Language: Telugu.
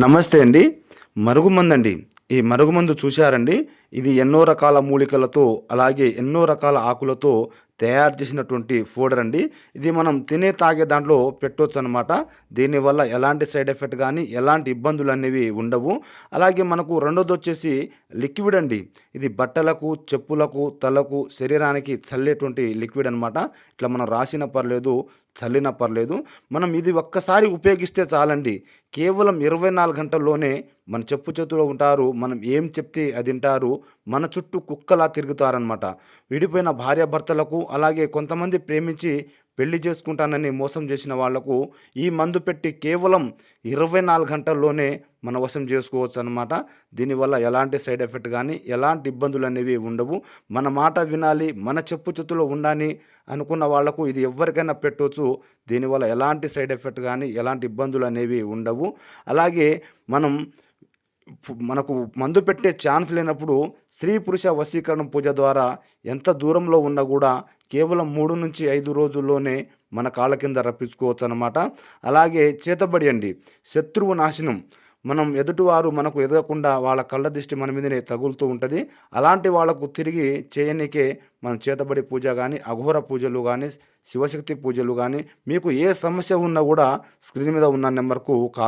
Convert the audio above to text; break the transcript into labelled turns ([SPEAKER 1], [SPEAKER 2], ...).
[SPEAKER 1] నమస్తే అండి. మరుగుమందు అండి ఈ మరుగుమందు చూశారండి. ఇది ఎన్నో రకాల మూలికలతో అలాగే ఎన్నో రకాల ఆకులతో తయారు చేసినటువంటి ఫోడర్ అండి. ఇది మనం తినే తాగే దాంట్లో పెట్టవచ్చు అనమాట దీనివల్ల ఎలాంటి సైడ్ ఎఫెక్ట్ కానీ ఎలాంటి ఇబ్బందులు అనేవి ఉండవు. అలాగే మనకు రెండోది వచ్చేసి లిక్విడ్ అండి. ఇది బట్టలకు చెప్పులకు తలకు శరీరానికి చల్లేటువంటి లిక్విడ్ అనమాట ఇట్లా మనం రాసిన పర్లేదు చల్లినా పర్లేదు. మనం ఇది ఒక్కసారి ఉపయోగిస్తే చాలండి. కేవలం ఇరవై నాలుగు గంటల్లోనే మన చెప్పు చేతిలో ఉంటారు. మనం ఏం చెప్తే అది వింటారు. మన చుట్టూ కుక్కలా తిరుగుతారనమాట విడిపోయిన భార్యాభర్తలకు అలాగే కొంతమంది ప్రేమించి పెళ్ళి చేసుకుంటానని మోసం చేసిన వాళ్ళకు ఈ మందు పెట్టి కేవలం ఇరవై నాలుగు గంటల్లోనే మన వశం చేసుకోవచ్చు అనమాట దీనివల్ల ఎలాంటి సైడ్ ఎఫెక్ట్ కానీ ఎలాంటి ఇబ్బందులు అనేవి ఉండవు. మన మాట వినాలి మన చెప్పు చేతిలో ఉండాలి అనుకున్న వాళ్ళకు ఇది ఎవరికైనా పెట్టవచ్చు దీనివల్ల ఎలాంటి సైడ్ ఎఫెక్ట్ కానీ ఎలాంటి ఇబ్బందులు అనేవి ఉండవు. అలాగే మనం మనకు మందు పెట్టే ఛాన్స్ లేనప్పుడు స్త్రీ పురుష వశీకరణ పూజ ద్వారా ఎంత దూరంలో ఉన్నా కూడా కేవలం మూడు నుంచి ఐదు రోజుల్లోనే మన కాళ్ళ కింద రప్పించుకోవచ్చు అనమాట అలాగే చేతబడి అండి. శత్రువు నాశనం. మనం ఎదుటివారు మనకు ఎదగకుండా వాళ్ళ కళ్ళ దిష్టి మన మీదనే తగులుతూ ఉంటుంది. అలాంటి వాళ్ళకు తిరిగి చేయనీకే మనం చేతబడి పూజ కానీ అఘోర పూజలు కానీ శివశక్తి పూజలు కానీ మీకు ఏ సమస్య ఉన్నా కూడా స్క్రీన్ మీద ఉన్న నెంబర్కు కాల్